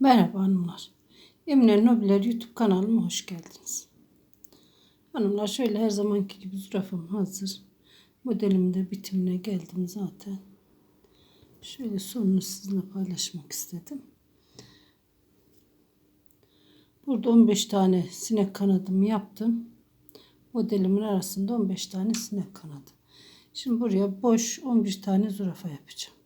Merhaba hanımlar. Emine Nobiler YouTube kanalıma hoş geldiniz. Hanımlar şöyle her zamanki gibi zürafım hazır. Modelim de bitimine geldim zaten. Şöyle sonunu sizinle paylaşmak istedim. Burada 15 tane sinek kanadımı yaptım. Modelimin arasında 15 tane sinek kanadı. Şimdi buraya boş 11 tane zürafa yapacağım.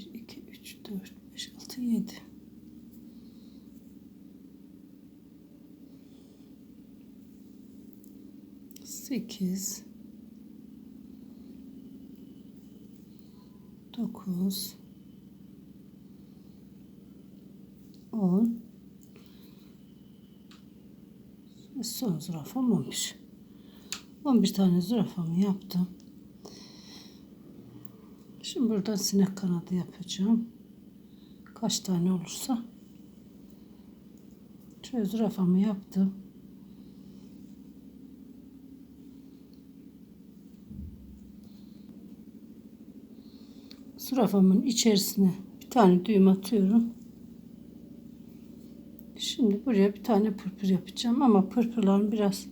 Bir, iki, üç, dört, beş, altı, yedi. Sekiz. Dokuz. On. Son zürafam. On bir tane zürafamı yaptım. Şimdi buradan sinek kanadı yapacağım. Kaç tane olursa. Şöyle zürafamı yaptım. Zürafamın içerisine bir tane düğüm atıyorum. Şimdi buraya bir tane pırpır yapacağım ama pırpırlarımı biraz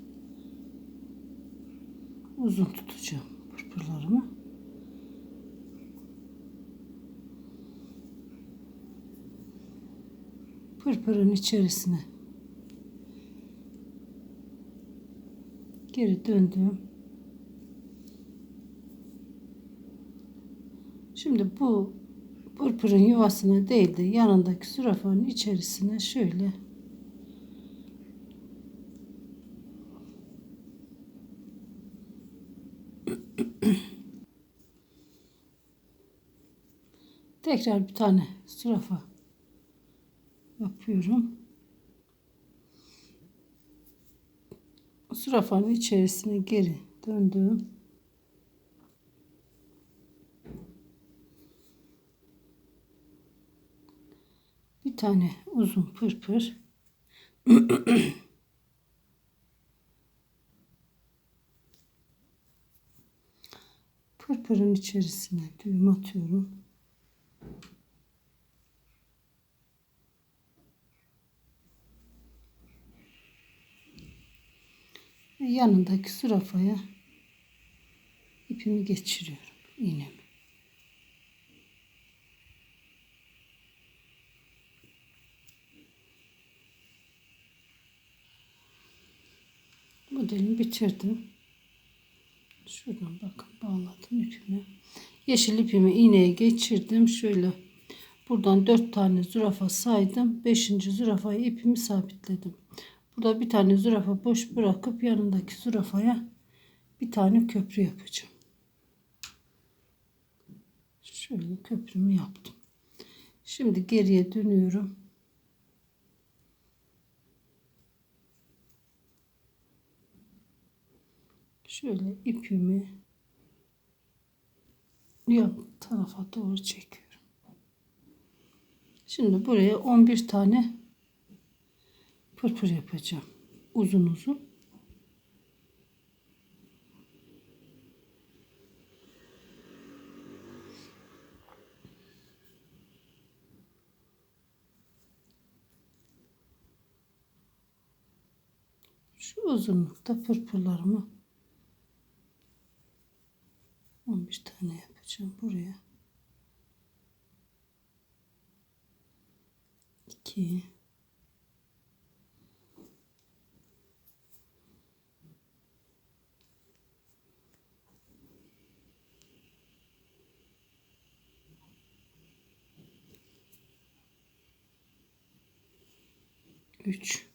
uzun tutacağım pırpırlarımı. Pırpırın içerisine. Geri döndüm. Şimdi bu pırpırın yuvasına değil de yanındaki zürafanın içerisine şöyle. Tekrar bir tane zürafa yapıyorum. Zürafanın içerisine geri döndüm. Bir tane uzun pırpır. Pırpırın içerisine düğüm atıyorum. Yanındaki zürafaya ipimi geçiriyorum iğnemi. Modelimi bitirdim. Şuradan bakın bağladım ipimi. Yeşil ipimi iğneye geçirdim. Şöyle buradan dört tane zürafa saydım. Beşinci zürafayı ipimi sabitledim. Burada bir tane zürafa boş bırakıp yanındaki zürafaya bir tane köprü yapacağım. Şöyle köprümü yaptım. Şimdi geriye dönüyorum. Şöyle ipimi yan tarafa doğru çekiyorum. Şimdi buraya 11 tane pırpır yapacağım. Uzun uzun. Şu uzunlukta pırpırlarımı 15 tane yapacağım buraya. 2 3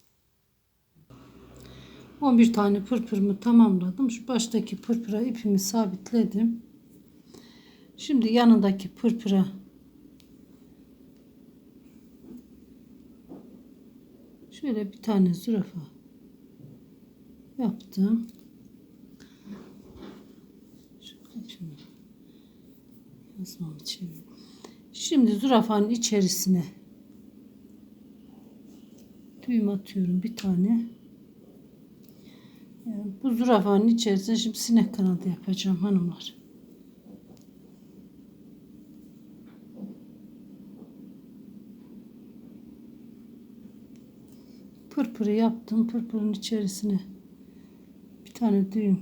11 tane pırpırımı tamamladım. Şu baştaki pırpıra ipimi sabitledim. Şimdi yanındaki pırpıra şöyle bir tane zürafa yaptım. Şimdi zürafanın içerisine düğüm atıyorum bir tane. Bu zürafanın içerisine şimdi sinek kanadı yapacağım hanımlar. Pırpırı yaptım. Pırpırın içerisine bir tane düğüm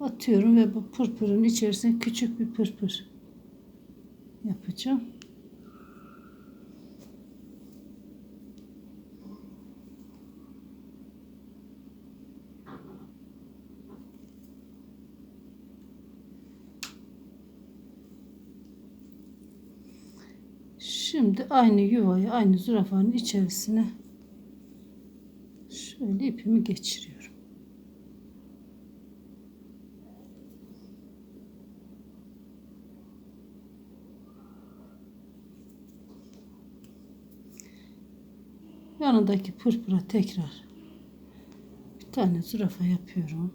atıyorum ve bu pırpırın içerisine küçük bir pırpır yapacağım. Şimdi aynı yuvayı aynı zürafanın içerisine şöyle ipimi geçiriyorum. Yanındaki pırpıra tekrar bir tane zürafa yapıyorum.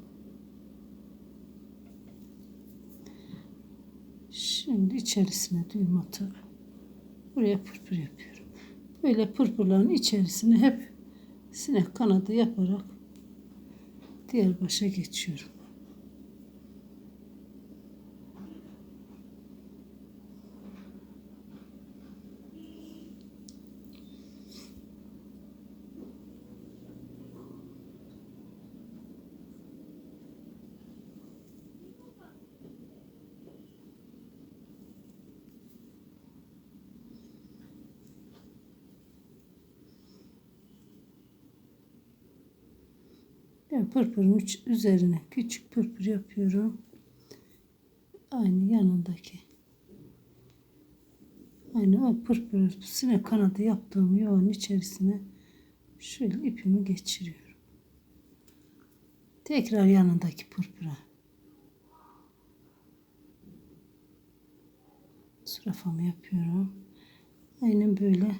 Şimdi içerisine düğüm atıp buraya pırpır yapıyorum. Böyle pırpırların içerisine hep sinek kanadı yaparak diğer başa geçiyorum. Pırpırın üzerine küçük pırpır yapıyorum. Aynı yanındaki. Aynı o pırpır sinek kanadı yaptığım yuvanın içerisine şöyle ipimi geçiriyorum. Tekrar yanındaki pırpıra. Zürafamı yapıyorum. Aynen böyle.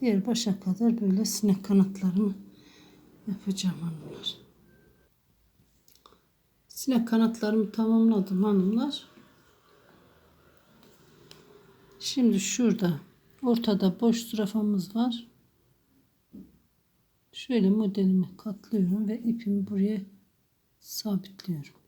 Diğer başa kadar böyle sinek kanatlarımı yapacağım hanımlar. Sinek kanatlarımı tamamladım hanımlar. Şimdi şurada ortada boş zürafamız var. Şöyle modelimi katlıyorum ve ipimi buraya sabitliyorum.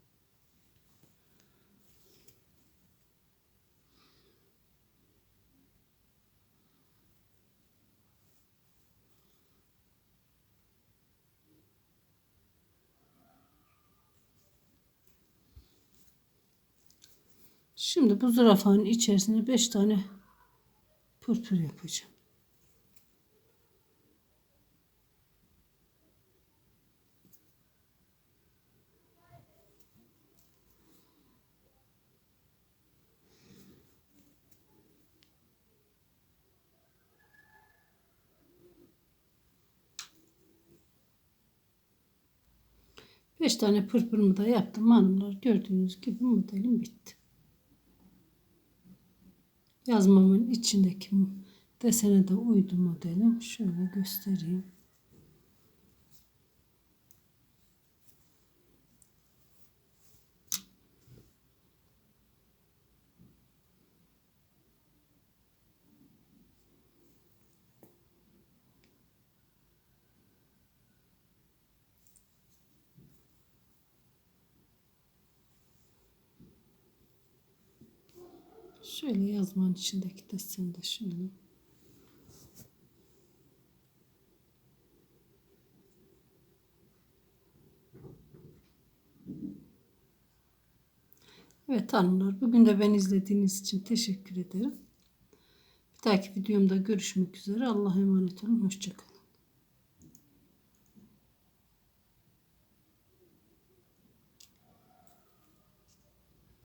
Şimdi bu zürafanın içerisine 5 tane pırpır yapacağım. Beş tane pırpırımı da yaptım hanımlar. Gördüğünüz gibi modelim bitti. Yazmamın içindeki desene de uydu modelim. Şöyle göstereyim. Şöyle yazmanın içindeki deseni de şöyle. Evet hanımlar bugün de beni izlediğiniz için teşekkür ederim. Bir dahaki videomda görüşmek üzere. Allah'a emanet olun. Hoşçakalın.